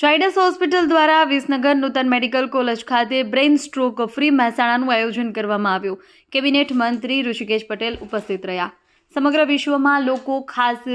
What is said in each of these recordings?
ચાઇડસ hospital દ્વારા Visnagar Nutan medical college ખાતે brain stroke free મહેસાણાનું આયોજન કરવામાં આવ્યું. કેબિનેટ મંત્રી ઋષિકેશ પટેલ ઉપસ્થિત રહ્યા. સમગ્ર વિશ્વમાં લોકો ખાસ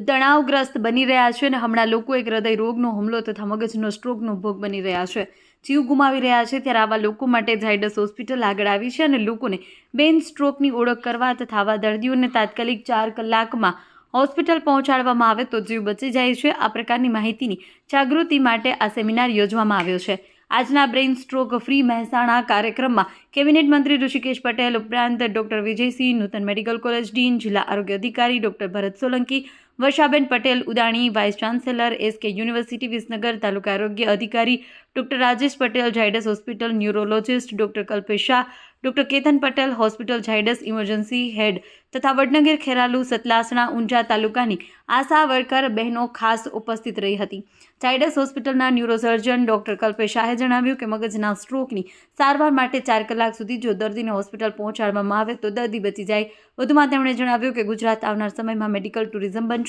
તણાવગ્રસ્ત બની રહ્યા છે અને હમણાં લોકો એક હૃદય રોગનો હુમલો તથા મગજનો સ્ટ્રોકનો ભોગ બની રહ્યા છે. જીવ ગુમાવી રહ્યા છે ત્યારે આવા લોકો માટે ઝાયડસ હોસ્પિટલ આગળ આવી છે અને લોકોને બેન સ્ટ્રોકની ઓળખ કરવા તથા આવા દર્દીઓને તાત્કાલિક ચાર કલાકમાં હોસ્પિટલ પહોંચાડવામાં આવે તો જીવ બચી જાય છે. આ પ્રકારની માહિતીની જાગૃતિ માટે આ સેમિનાર યોજવામાં આવ્યો છે. આજના બ્રેઇન સ્ટ્રોક ફ્રી મહેસાણા કાર્યક્રમમાં કેબિનેટ મંત્રી ઋષિકેશ પટેલ ઉપરાંત doctor Vijaysinh, Nutan medical college dean, જિલ્લા આરોગ્ય અધિકારી doctor Bharat Solanki Varshaben Patel Udani, vice chancellor SK university, Visnagar taluka આરોગ્ય અધિકારી, doctor Rajesh Patel, Zydus hospital neurologist, doctor Kalpesh Shah, doctor Ketan Patel, hospital Zydus emergency head તથા વડનગર ખેરાલુ સતલાસણા ઊંઝા તાલુકાની આશા worker બહેનો ખાસ ઉપસ્થિત રહી હતી. ઝાયડસ હોસ્પિટલના ન્યુરોસર્જન ડોક્ટર કલ્પેશ શાહે જણાવ્યું કે મગજના સ્ટ્રોકની સારવાર માટે ચાર કલાક સુધી જો દર્દીને હોસ્પિટલ પહોંચાડવામાં આવે તો દર્દી બચી જાય. વધુમાં તેમણે જણાવ્યું કે ગુજરાત આવનાર સમયમાં મેડિકલ ટુરિઝમ બનશે.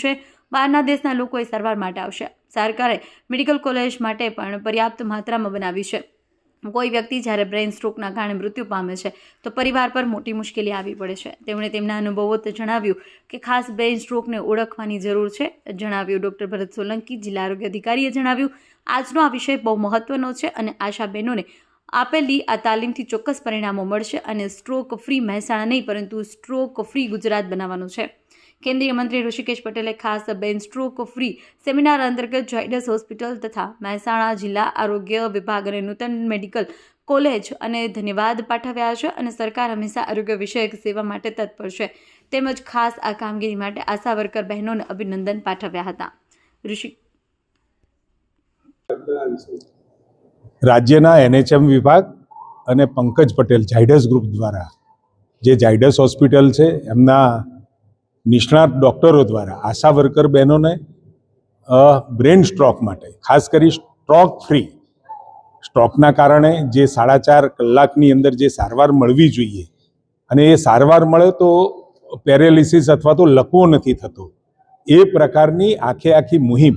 બહારના દેશના લોકો એ સારવાર માટે આવશે. સરકારે મેડિકલ કોલેજ માટે પણ પર્યાપ્ત માત્રામાં બનાવી છે. કોઈ વ્યક્તિ જ્યારે બ્રેઇન સ્ટ્રોકના કારણે મૃત્યુ પામે છે, તો પરિવાર પર મોટી મુશ્કેલી આવી પડે છે. તેમણે તેમના અનુભવો જણાવ્યું કે ખાસ બ્રેઇન સ્ટ્રોકને ઓળખવાની જરૂર છે, જણાવ્યું ડૉક્ટર ભરત સોલંકી, જિલ્લા આરોગ્ય અધિકારીએ જણાવ્યું. આજનો આ વિષય બહુ મહત્વનો છે અને આશા બહેનોને આપેલી આ તાલીમથી ચોક્કસ પરિણામો મળશે અને સ્ટ્રોક ફ્રી મહેસાણા નહીં, પરંતુ સ્ટ્રોક ફ્રી ગુજરાત બનાવવાનું છે. કેન્દ્રીય મંત્રી ઋષિકેશ પટેલે ખાસ બેન સ્ટ્રોક ફ્રી સેમિનાર અંતર્ગત ઝાયડસ હોસ્પિટલ તથા મહેસાણા જિલ્લા આરોગ્ય વિભાગ અને નૂતન મેડિકલ કોલેજ અને ધન્યવાદ પાઠવ્યા છે અને સરકાર હંમેશા આરોગ્ય વિષયક સેવા માટે તત્પર છે. તેમજ ખાસ આ કામગીરી માટે આશા વર્કર બહેનોને અભિનંદન પાઠવ્યા હતા. ઋષિ રાજ્યના એનએચએમ વિભાગ અને પંકજ પટેલ ઝાયડસ ગ્રુપ દ્વારા જે ઝાયડસ હોસ્પિટલ છે, એમના નિષ્ણાત ડૉક્ટરો દ્વારા આશા વર્કર બહેનોને બ્રેન સ્ટ્રોક માટે, ખાસ કરી સ્ટ્રોક ફ્રી. સ્ટ્રોકના કારણે જે સાડા ચાર કલાકની અંદર જે સારવાર મળવી જોઈએ, અને એ સારવાર મળે તો પેરેલિસિસ અથવા તો લકવો નથી થતો. એ પ્રકારની આખે આખી મુહિમ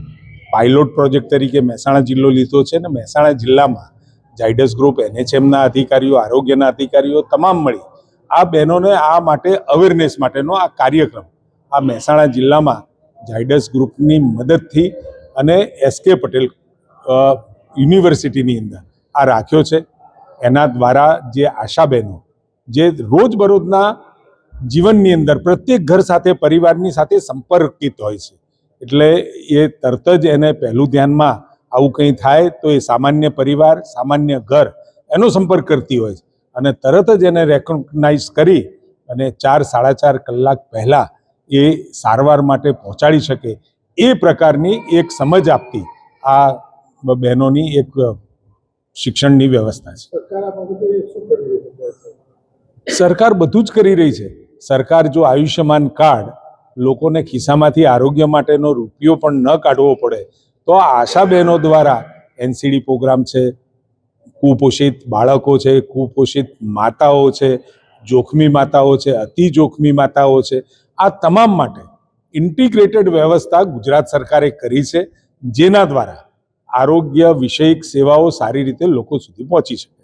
પાયલોટ પ્રોજેક્ટ તરીકે મહેસાણા જિલ્લો લીધો છે ને મહેસાણા જિલ્લામાં ઝાયડસ ગ્રુપ, એનએચએમના અધિકારીઓ, આરોગ્યના અધિકારીઓ તમામ મળી આ બહેનોને આ માટે અવેરનેસ માટેનો આ કાર્યક્રમ આ મહેસાણા જિલ્લામાં ઝાયડસ ગ્રુપની મદદથી અને એસકે પટેલ યુનિવર્સિટીની અંદર આ રાખ્યો છે. એના દ્વારા જે આશાબહેનો, જે રોજબરોજના જીવનની અંદર પ્રત્યેક ઘર સાથે, પરિવારની સાથે સંપર્કિત હોય છે. એટલે એ તરત જ એને પહેલું ધ્યાનમાં આવું કંઈ થાય તો એ સામાન્ય પરિવાર, સામાન્ય ઘર એનો સંપર્ક કરતી હોય છે. અને તરત જ એને રેકોગ્નાઇઝ કરી અને ચાર, સાડા ચાર કલાક પહેલાં એ સારવાર માટે પહોંચાડી શકે એ પ્રકારની એક સમજ આપતી આ બહેનોની એક શિક્ષણની વ્યવસ્થા છે. સરકાર બધું જ કરી રહી છે. સરકાર જો આયુષ્યમાન કાર્ડ લોકોને ખિસ્સામાંથી આરોગ્ય માટેનો રૂપિયો પણ ન કાઢવો પડે તો આશા બહેનો દ્વારા એનસીડી પ્રોગ્રામ છે કુપોષિત બાળકો છે કુપોષિત માતાઓ છે જોખમી માતાઓ છે અતિ જોખમી માતાઓ છે આ તમામ માટે ઇન્ટિગ્રેટેડ વ્યવસ્થા ગુજરાત સરકારે કરી છે, જેના દ્વારા આરોગ્ય વિષયક સેવાઓ સારી રીતે લોકો સુધી પહોંચી શકે.